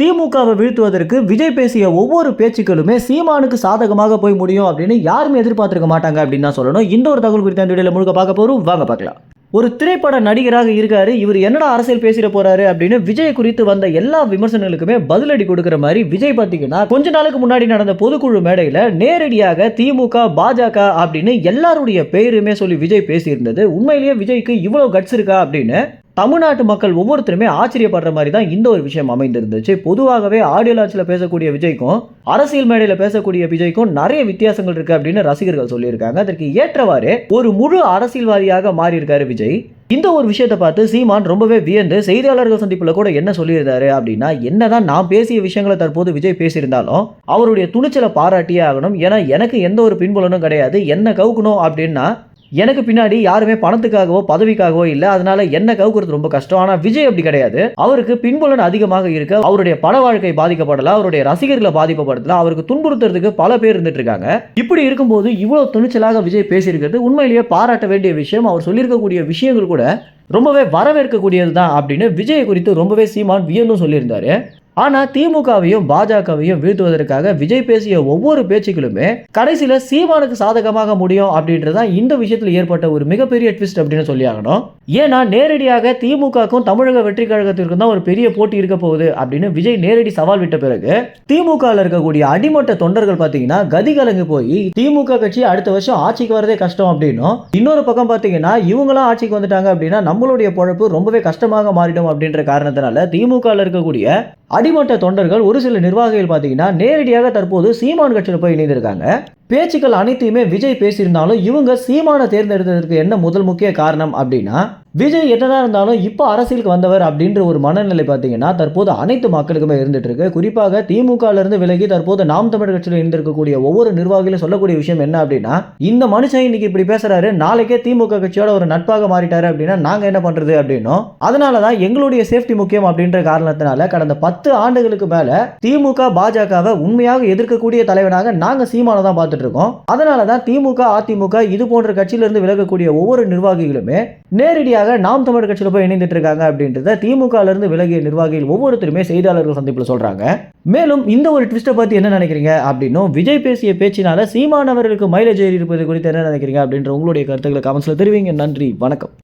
திமுகவை வீழ்த்துவதற்கு விஜய் பேசிய ஒவ்வொரு பேச்சுக்களுமே சீமானுக்கு சாதகமாக போய் முடியும் அப்படின்னு யாருமே எதிர்பார்த்திருக்க மாட்டாங்க அப்படின்னு தான் சொல்லணும். இந்த ஒரு தகவல் குறித்த இந்த முழுக்க பார்க்க போகிறோம் வாங்க பார்க்கலாம். ஒரு திரைப்பட நடிகராக இருக்காரு. இவர் என்னடா அரசியல் பேசிட போறாரு அப்படின்னு விஜய் குறித்து வந்த எல்லா விமர்சனங்களுக்குமே பதிலடி கொடுக்கிற மாதிரி விஜய் பார்த்தீங்கன்னா கொஞ்ச நாளுக்கு முன்னாடி நடந்த பொதுக்குழு மேடையில நேரடியாக திமுக பாஜக அப்படின்னு எல்லாருடைய பெயருமே சொல்லி விஜய் பேசியிருந்தது. உண்மையிலேயே விஜய்க்கு இவ்வளவு கட்ஸ் இருக்கா அப்படின்னு தமிழ்நாட்டு மக்கள் ஒவ்வொருத்தருமே ஆச்சரியப்படுற மாதிரி தான் இந்த ஒரு விஷயம் அமைந்திருந்துச்சு. பொதுவாகவே ஆடியோ லான்ச்சில் பேசக்கூடிய விஜய்க்கும் அரசியல் மேடையில் பேசக்கூடிய விஜய்க்கும் நிறைய வித்தியாசங்கள் இருக்கு அப்படின்னு ரசிகர்கள் சொல்லியிருக்காங்க. அதற்கு ஏற்றவாறு ஒரு முழு அரசியல்வாதியாக மாறியிருக்காரு விஜய். இந்த ஒரு விஷயத்தை பார்த்து சீமான் ரொம்பவே வியந்து செய்தியாளர்கள் சந்திப்பில் கூட என்ன சொல்லியிருந்தாரு அப்படின்னா என்னதான் நான் பேசிய விஷயங்களை தற்போது விஜய் பேசியிருந்தாலும் அவருடைய துணிச்சலை பாராட்டியே ஆகணும். ஏன்னா எனக்கு எந்த ஒரு பின்புலனும் கிடையாது. என்ன கவுக்கணும் அப்படின்னா எனக்கு பின்னாடி யாருமே பணத்துக்காகவோ பதவிக்காகவோ இல்லை. அதனால என்ன கவுக்குறது ரொம்ப கஷ்டம். ஆனால் விஜய் அப்படி கிடையாது. அவருக்கு பின்புலன் அதிகமாக இருக்கு அவருடைய பட வாழ்க்கை பாதிக்கப்படல அவருடைய ரசிகர்களை பாதிக்கப்படுத்தல அவருக்கு துன்புறுத்துறதுக்கு பல பேர் இருந்துட்டு இருக்காங்க. இப்படி இருக்கும்போது இவ்வளோ துணிச்சலாக விஜய் பேசியிருக்கிறது உண்மையிலேயே பாராட்ட வேண்டிய விஷயம். அவர் சொல்லியிருக்கக்கூடிய விஷயங்கள் கூட ரொம்பவே வரவேற்கக்கூடியது தான் அப்படின்னு விஜய் குறித்து ரொம்பவே சீமான் வியந்தும் சொல்லியிருந்தாரு. ஆனால் திமுகவையும் பாஜகவையும் வீழ்த்துவதற்காக விஜய் பேசிய ஒவ்வொரு பேச்சுக்களுமே கடைசியில் சீமானுக்கு சாதகமாக முடியும் அப்படின்றது தான் இந்த விஷயத்தில் ஏற்பட்ட ஒரு மிகப்பெரிய ட்விஸ்ட் அப்படின்னு சொல்லி ஆகணும். ஏன்னா நேரடியாக திமுகக்கும் தமிழக வெற்றி கழகத்திற்கும் தான் ஒரு பெரிய போட்டி இருக்க போகுது அப்படின்னு விஜய் நேரடி சவால் விட்ட பிறகு திமுகவில் இருக்கக்கூடிய அடிமட்ட தொண்டர்கள் பார்த்தீங்கன்னா கதி கலங்கு போய் திமுக கட்சி அடுத்த வருஷம் ஆட்சிக்கு வரதே கஷ்டம் அப்படின்னும். இன்னொரு பக்கம் பார்த்தீங்கன்னா இவங்களாம் ஆட்சிக்கு வந்துட்டாங்க அப்படின்னா நம்மளுடைய பொழப்பு ரொம்பவே கஷ்டமாக மாறிடும் அப்படின்ற காரணத்தினால திமுகவில் இருக்கக்கூடிய அடிமட்ட தொண்டர்கள் ஒரு சில நிர்வாகிகள் பார்த்தீங்கன்னா நேரடியாக தற்போது சீமான் கட்சியில் போய் இணைந்திருக்காங்க. பேச்சுக்கள் அனைத்தையுமே விஜய் பேசியிருந்தாலும் இவங்க சீமானை தேர்ந்தெடுத்ததற்கு என்ன முதல் முக்கிய காரணம் அப்படின்னா விஜய் என்னதான் இருந்தாலும் இப்போ அரசியலுக்கு வந்தவர் அப்படின்ற ஒரு மனநிலை பார்த்தீங்கன்னா தற்போது அனைத்து மக்களுக்குமே இருந்துட்டு இருக்கு. குறிப்பாக திமுகலேருந்து விலகி தற்போது நாம் தமிழ் கட்சியில் இருந்திருக்கக்கூடிய ஒவ்வொரு நிர்வாகிகளும் சொல்லக்கூடிய விஷயம் என்ன அப்படின்னா இந்த மனுஷன் இன்னைக்கு இப்படி பேசுறாரு நாளைக்கே திமுக கட்சியோட ஒரு நட்பாக மாறிட்டாரு அப்படின்னா நாங்கள் என்ன பண்றது அப்படின்னும். அதனால தான் எங்களுடைய சேஃப்டி முக்கியம் அப்படின்ற காரணத்தினால கடந்த பத்து ஆண்டுகளுக்கு மேல திமுக பாஜகவை உண்மையாக எதிர்க்கக்கூடிய தலைவனாக நாங்கள் சீமான தான் பார்த்துட்டு இருக்கோம். அதனால தான் திமுக அதிமுக இது போன்ற கட்சியிலிருந்து விலகக்கூடிய ஒவ்வொரு நிர்வாகிகளுமே நேரடியாக நாம் தமிழர் கட்சியில் போய் இணைந்துட்டு இருக்காங்க அப்படின்றத திமுகலேருந்து விலகிய நிர்வாகிகள் ஒவ்வொருத்தருமே செய்தியாளர்கள் சந்திப்பில் சொல்றாங்க. மேலும் இந்த ஒரு ட்விஸ்ட்டை பத்தி என்ன நினைக்கிறீங்க அப்படின்னும் விஜய் பேசிய பேச்சினால சீமானவர்களுக்கு மைலேஜ் ஏறி இருப்பது குறித்து என்ன நினைக்கிறீங்க அப்படின்ற உங்களுடைய கருத்துக்களை கமெண்ட்ஸில் தெரிவிங்க. நன்றி வணக்கம்.